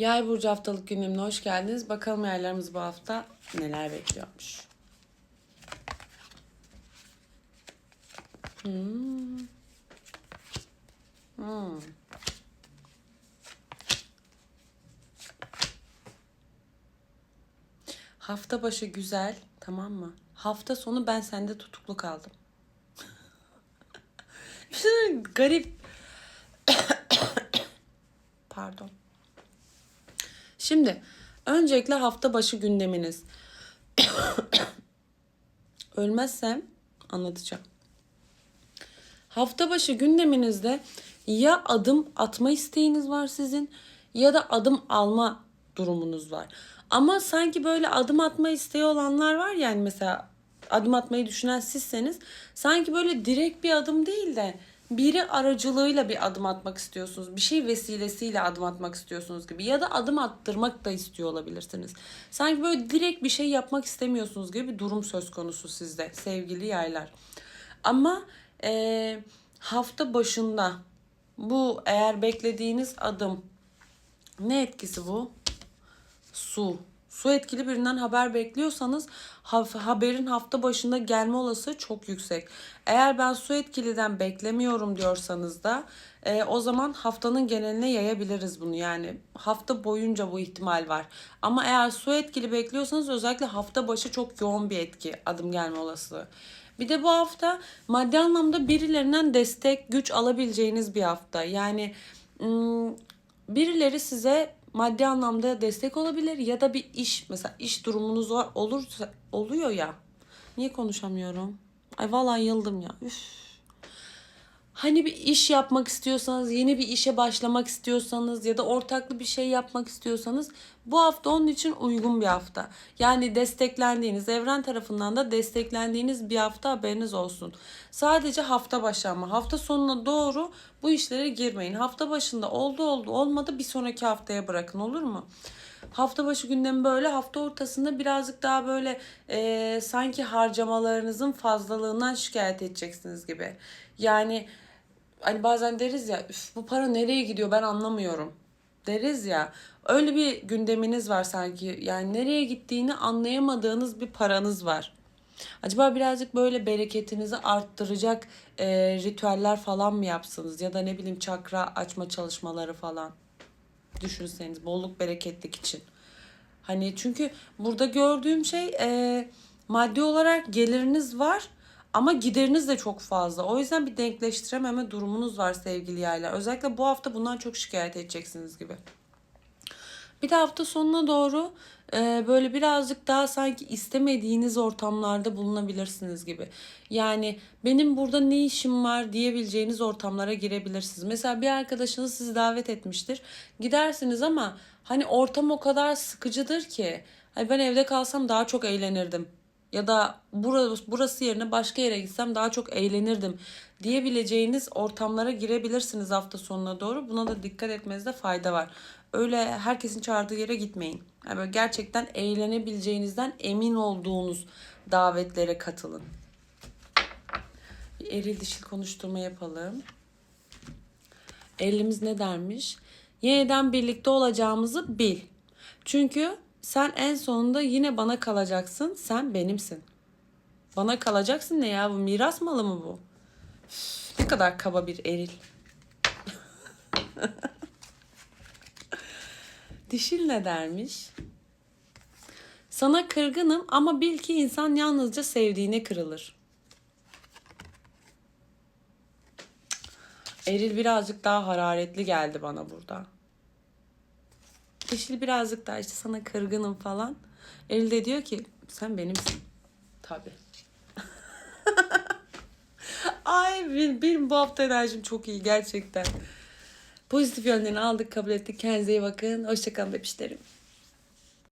Yay burcu haftalık gündemine hoş geldiniz. Bakalım yaylarımız bu hafta neler bekliyormuş. Hmm. Hmm. Hafta başı güzel, tamam mı? Hafta sonu ben sende tutuklu kaldım. Şey garip. Pardon. Şimdi öncelikle hafta başı gündeminiz. Ölmezsem anlatacağım. Hafta başı gündeminizde ya adım atma isteğiniz var sizin ya da adım alma durumunuz var. Ama sanki böyle adım atma isteği olanlar var yani mesela adım atmayı düşünen sizseniz sanki böyle direkt bir adım değil de biri aracılığıyla bir adım atmak istiyorsunuz. Bir şey vesilesiyle adım atmak istiyorsunuz gibi. Ya da adım attırmak da istiyor olabilirsiniz. Sanki böyle direkt bir şey yapmak istemiyorsunuz gibi bir durum söz konusu sizde sevgili yaylar. Ama e, hafta başında bu eğer beklediğiniz adım ne etkisi bu? Su. Su etkili birinden haber bekliyorsanız haberin hafta başında gelme olasılığı çok yüksek. Eğer ben su etkiliden beklemiyorum diyorsanız da e, o zaman haftanın geneline yayabiliriz bunu. Yani hafta boyunca bu ihtimal var. Ama eğer su etkili bekliyorsanız özellikle hafta başı çok yoğun bir etki adım gelme olasılığı. Bir de bu hafta maddi anlamda birilerinden destek, güç alabileceğiniz bir hafta. Yani birileri size maddi anlamda destek olabilir ya da bir iş mesela iş durumunuz var olursa oluyor ya. Niye konuşamıyorum? Ay vallahi yıldım ya. Üf. Hani bir iş yapmak istiyorsanız, yeni bir işe başlamak istiyorsanız ya da ortaklı bir şey yapmak istiyorsanız bu hafta onun için uygun bir hafta. Yani desteklendiğiniz, evren tarafından da desteklendiğiniz bir hafta haberiniz olsun. Sadece hafta başı ama hafta sonuna doğru bu işlere girmeyin. Hafta başında oldu oldu olmadı bir sonraki haftaya bırakın olur mu? Hafta başı gündemi böyle hafta ortasında birazcık daha böyle e, sanki harcamalarınızın fazlalığından şikayet edeceksiniz gibi. Yani hani bazen deriz ya "Üf, bu para nereye gidiyor ben anlamıyorum deriz ya. Öyle bir gündeminiz var sanki. Yani nereye gittiğini anlayamadığınız bir paranız var. Acaba birazcık böyle bereketinizi arttıracak e, ritüeller falan mı yapsınız? Ya da ne bileyim çakra açma çalışmaları falan. Düşünseniz bolluk bereketlik için. Hani çünkü burada gördüğüm şey e, maddi olarak geliriniz var ama gideriniz de çok fazla. O yüzden bir denkleştirememe durumunuz var sevgili yaylar. Özellikle bu hafta bundan çok şikayet edeceksiniz gibi. Bir de hafta sonuna doğru e, böyle birazcık daha sanki istemediğiniz ortamlarda bulunabilirsiniz gibi. Yani benim burada ne işim var diyebileceğiniz ortamlara girebilirsiniz. Mesela bir arkadaşınız sizi davet etmiştir. Gidersiniz ama hani ortam o kadar sıkıcıdır ki. Ben evde kalsam daha çok eğlenirdim. Ya da burası, burası yerine başka yere gitsem daha çok eğlenirdim diyebileceğiniz ortamlara girebilirsiniz hafta sonuna doğru. Buna da dikkat etmenizde fayda var. Öyle herkesin çağırdığı yere gitmeyin. Yani böyle gerçekten eğlenebileceğinizden emin olduğunuz davetlere katılın. Bir eril dişil konuşturma yapalım. Elimiz ne dermiş? Yeniden birlikte olacağımızı bil. Çünkü sen en sonunda yine bana kalacaksın. Sen benimsin. Bana kalacaksın ne ya? Bu miras malı mı bu? Ne kadar kaba bir eril. Dişil ne dermiş? Sana kırgınım ama bil ki insan yalnızca sevdiğine kırılır. Eril birazcık daha hararetli geldi bana burada. Dişil birazcık daha işte sana kırgınım falan. Eril de diyor ki sen benimsin. Tabii. Ay benim, benim bu hafta enerjim çok iyi gerçekten. Pozitif yönlerini aldık kabul ettik. Kendinize iyi bakın. Hoşçakalın bebişlerim.